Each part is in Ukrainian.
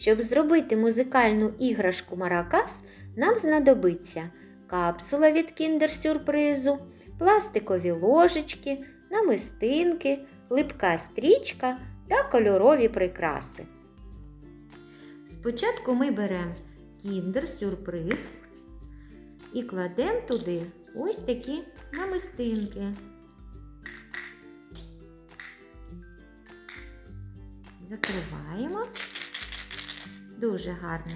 Щоб зробити музикальну іграшку Маракас, нам знадобиться капсула від кіндер-сюрпризу, пластикові ложечки, намистинки, липка стрічка та кольорові прикраси. Спочатку ми беремо кіндер-сюрприз і кладемо туди ось такі намистинки. Закриваємо дуже гарно.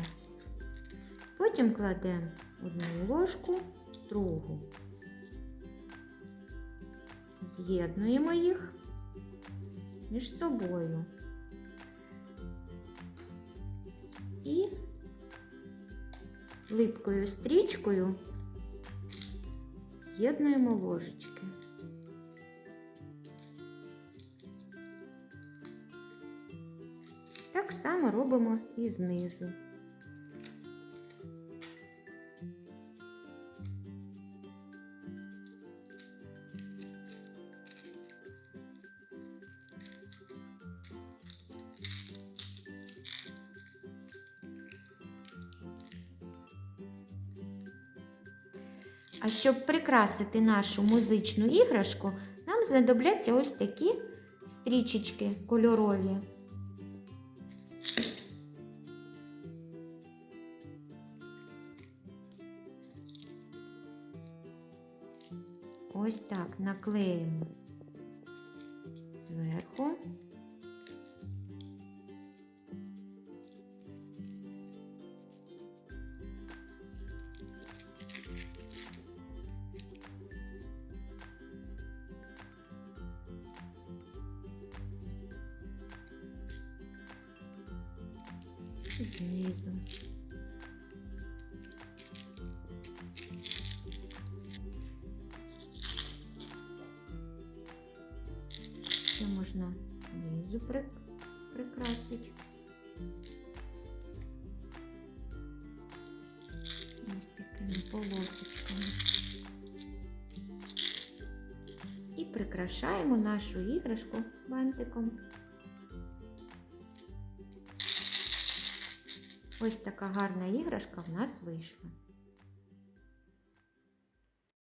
Потім кладемо одну ложку, другу. З'єднуємо їх між собою. І липкою стрічкою з'єднуємо ложечки. Так само робимо і знизу. А щоб прикрасити нашу музичну іграшку, нам знадобляться ось такі стрічечки кольорові. Ось так наклеїмо зверху. Знизу. Ще можна знизу при... прикрасити. Ось такими полосочками. І прикрашаємо нашу іграшку бантиком. Ось така гарна іграшка в нас вийшла.